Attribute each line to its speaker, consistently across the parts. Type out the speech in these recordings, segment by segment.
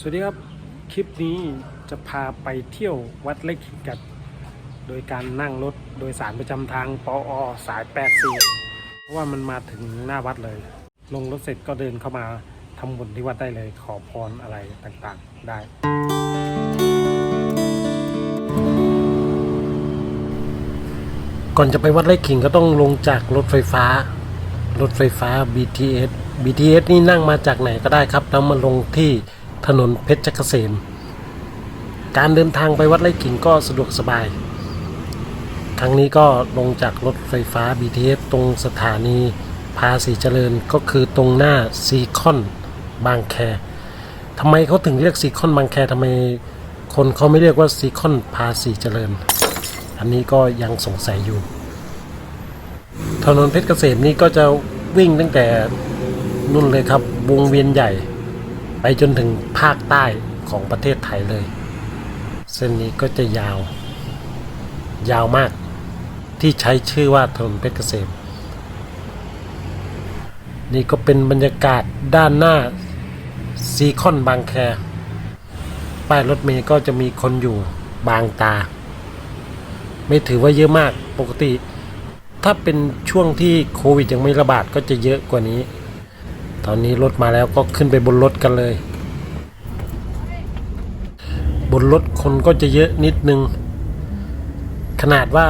Speaker 1: สวัสดีครับ คลิปนี้จะพาไปเที่ยววัดไร่ขิงกัน โดยการนั่งรถโดยสารประจำทางปออสาย 84 เพราะว่ามันมาถึงหน้าวัดเลย ลงรถเสร็จก็เดินเข้ามาทำบุญที่วัดได้เลย ขอพรอะไรต่างๆ ได้ก่อนจะไปวัดไร่ขิงก็ต้องลงจากรถไฟฟ้า รถไฟฟ้า BTS BTS นี่นั่งมาจากไหนก็ได้ครับ แล้วมาลงที่ ถนนเพชรเกษม การเดินทางไปวัดไร่ขิงก็สะดวกสบาย ครั้งนี้ก็ลงจากรถไฟฟ้า BTS ตรงสถานีภาษีเจริญก็คือตรงหน้าซีคอนบางแคทำไมเขาถึงเรียกซีคอนบางแคทำไมคนเขาไม่เรียกว่าซีคอนภาษีเจริญ อันนี้ก็ยังสงสัยอยู่ ถนนเพชรเกษมนี่ก็จะวิ่งตั้งแต่นุ่นเลยครับวงเวียนใหญ่ ไปจนถึงภาคใต้ของประเทศไทยเลย เส้นนี้ก็จะยาว ยาวมาก ที่ใช้ชื่อว่าถนนเพชรเกษม นี่ก็เป็นบรรยากาศด้านหน้าซีคอนบางแค ป้ายรถเมย์ก็จะมีคนอยู่บางตา ไม่ถือว่าเยอะมากปกติ ถ้าเป็นช่วงที่โควิดยังไม่ระบาดก็จะเยอะกว่านี้ ตอนนี้รถมาแล้วก็ขึ้นไปบนรถกันเลย บนรถคนก็จะเยอะนิดนึง ขนาดว่า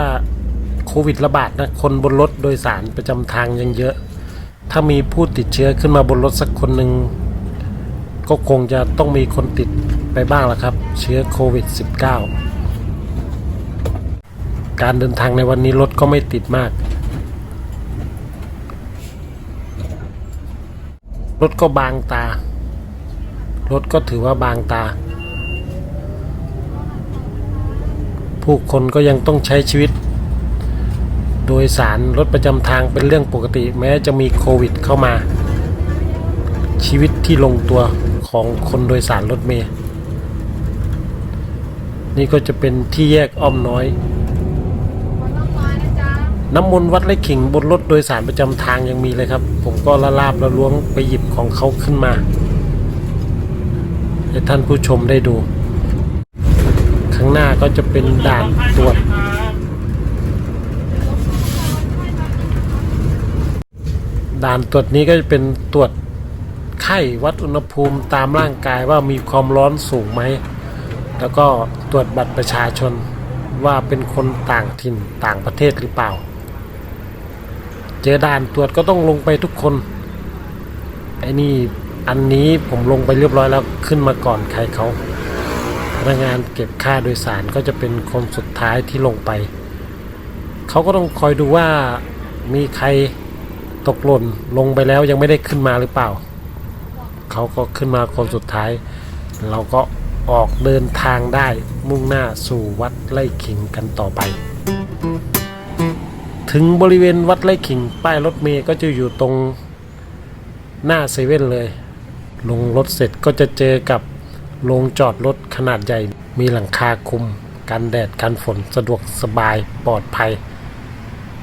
Speaker 1: โควิดระบาดนะ คนบนรถโดยสารประจำทางยังเยอะ ถ้ามีผู้ติดเชื้อขึ้นมาบนรถสักคนหนึ่งก็คงจะต้องมีคนติดไปบ้างละครับ เชื้อโควิด -19 การเดินทางในวันนี้รถก็ไม่ติดมาก รถก็บางตา รถก็ถือว่าบางตา ผู้คนก็ยังต้องใช้ชีวิต โดยสารรถประจำทางเป็นเรื่องปกติ แม้จะมีโควิดเข้ามา ชีวิตที่ลงตัวของคนโดยสารรถเมล์นี่ก็จะเป็นที่แยกอ้อมน้อย น้ำมนต์วัดไร่ขิงบนรถโดยสารประจำทางยังมีเลยครับ ผมก็ละลาบละล้วงไปหยิบของเขาขึ้นมา ให้ท่านผู้ชมได้ดู ข้างหน้าก็จะเป็นด่านตรวจ ด่านตรวจนี้ก็จะเป็นตรวจไข้วัดอุณหภูมิตามร่างกายว่ามีความร้อนสูงไหม แล้วก็ตรวจบัตรประชาชนว่าเป็นคนต่างถิ่นต่างประเทศหรือเปล่า เจอด่านตรวจก็ต้องลงไปทุกคนไอ้นี่อันนี้ผมลงไปเรียบร้อยแล้วขึ้นมาก่อนใครเขาพนักงานเก็บค่าโดยสารก็จะเป็นคนสุดท้ายที่ลงไป เขาก็ต้องคอยดูว่ามีใครตกหล่นลงไปแล้วยังไม่ได้ขึ้นมาหรือเปล่า เขาก็ขึ้นมาคนสุดท้าย เราก็ออกเดินทางได้มุ่งหน้าสู่วัดไร่ขิงกันต่อไป ถึงบริเวณวัดไร่ขิงป้ายรถเมย์ก็จะอยู่ตรงหน้าเซเว่นเลย ลงรถเสร็จก็จะเจอกับโรงจอดรถขนาดใหญ่ มีหลังคาคุม กันแดดกันฝนสะดวกสบายปลอดภัย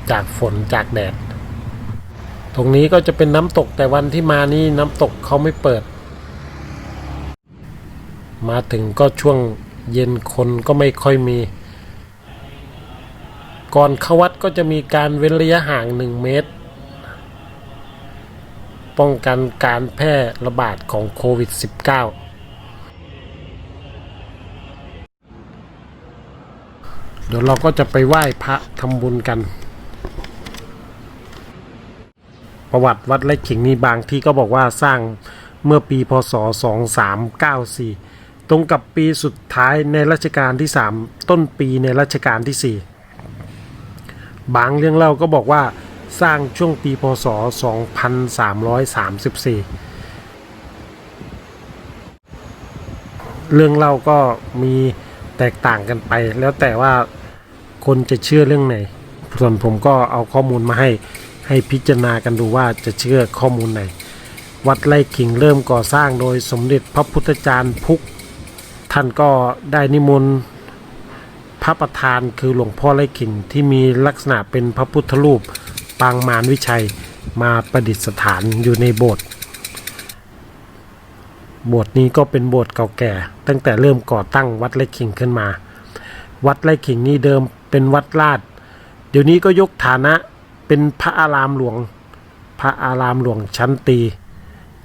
Speaker 1: จากฝนจากแดด ตรงนี้ก็จะเป็นน้ำตกแต่วันที่มานี่น้ำตกเขาไม่เปิด มาถึงก็ช่วงเย็นคนก็ไม่ค่อยมี ก่อนเข้าวัดก็จะมีการเว้นระยะห่างหนึ่งเมตร ป้องกันการแพร่ระบาดของโควิด -19 เดี๋ยวเราก็จะไปไหว้พระทำบุญกัน ประวัติวัดไร่ขิงนี่บางที่ก็บอกว่าสร้างเมื่อปีพศ 2394 ตรงกับปีสุดท้ายในรัชกาลที่ 3 ต้นปีในรัชกาลที่ 4 บางเรื่องเล่าก็บอกว่าสร้างช่วงปีพศ 2334 เรื่องเล่าก็มีแตกต่างกันไป แล้วแต่ว่าคนจะเชื่อเรื่องไหน ส่วนผมก็เอาข้อมูลมาให้ให้พิจารณากันดูว่าจะเชื่อข้อมูลไหน วัดไร่ขิงเริ่มก่อสร้างโดยสมเด็จพระพุทธจารย์พุก ท่านก็ได้นิมนต์ พระประธานคือหลวงพ่อไร่ขิงที่มีลักษณะเป็นพระพุทธรูปปางมารวิชัยมาประดิษฐานอยู่ในโบสถ์โบสถ์นี้ก็เป็นโบสถ์เก่าแก่ ตั้งแต่เริ่มก่อตั้งวัดไร่ขิงขึ้นมา วัดไร่ขิงนี่เดิมเป็นวัดลาด เดี๋ยวนี้ก็ยกฐานะเป็นพระอารามหลวง พระอารามหลวงชั้นตี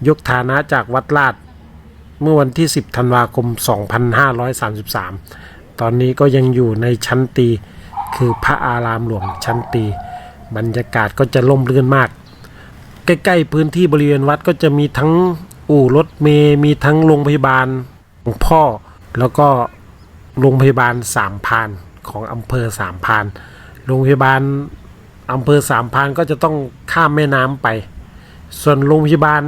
Speaker 1: ยกฐานะจากวัดลาด เมื่อวันที่ 10 ธันวาคม 2533 ตอนนี้ก็ยังอยู่ในชั้นตี คือพระอารามหลวงชั้นตี บรรยากาศก็จะล่มรื่นมาก ใกล้ๆพื้นที่บริเวณวัดก็จะมีทั้งอู่รถเมย์มีทั้งโรงพยาบาลหลวงพ่อ แล้วก็โรงพยาบาลสามพานของอำเภอสามพาน โรงพยาบาลอำเภอสามพานก็จะต้องข้ามแม่น้ำไป ส่วนโรงพยาบาล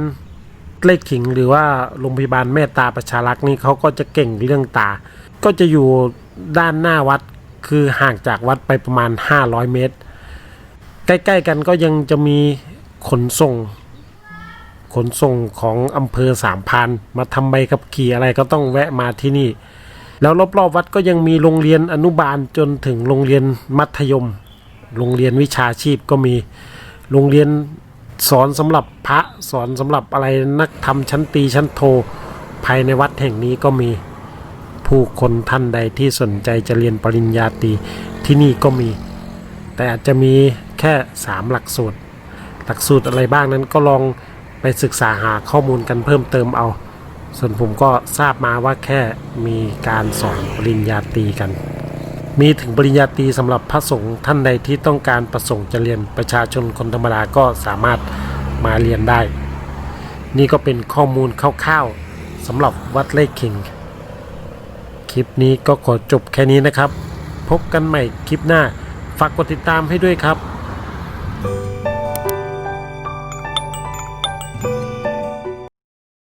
Speaker 1: เล็กขิงหรือว่าโรงพยาบาลแม่ตาประชารักษ์นี่เขาก็จะเก่งเรื่องตา ก็จะอยู่ด้านหน้าวัดคือห่างจากวัดไปประมาณ 500 เมตร ใกล้ๆกันก็ยังจะมีขนส่ง ขนส่งของอำเภอสามพันมาทำใบขับขี่อะไรก็ต้องแวะมาที่นี่ แล้วรอบๆวัดก็ยังมีโรงเรียนอนุบาลจนถึงโรงเรียนมัธยม โรงเรียนวิชาชีพก็มีโรงเรียนสอนสำหรับพระสอนสำหรับอะไรนักธรรมชั้นตีชั้นโทภายในวัดแห่งนี้ก็มี ผู้คนท่านใดที่สนใจจะเรียนปริญญาตรีที่นี่ก็มี แต่อาจจะมีแค่ 3 หลักสูตร หลักสูตรอะไรบ้างนั้นก็ลองไปศึกษาหาข้อมูลกันเพิ่มเติมเอา ส่วนผมก็ทราบมาว่าแค่มีการสอนปริญญาตรีกัน มีถึงปริญญาตรีสำหรับพระสงฆ์ท่านใดที่ต้องการประสงค์จะเรียนประชาชนคนธรรมดาก็สามารถมาเรียนได้ นี่ก็เป็นข้อมูลคร่าวๆสำหรับวัดเลขคิง คลิปนี้ก็ขอจบแค่นี้นะครับ พบกันใหม่คลิปหน้า ฝากกดติดตามให้ด้วยครับ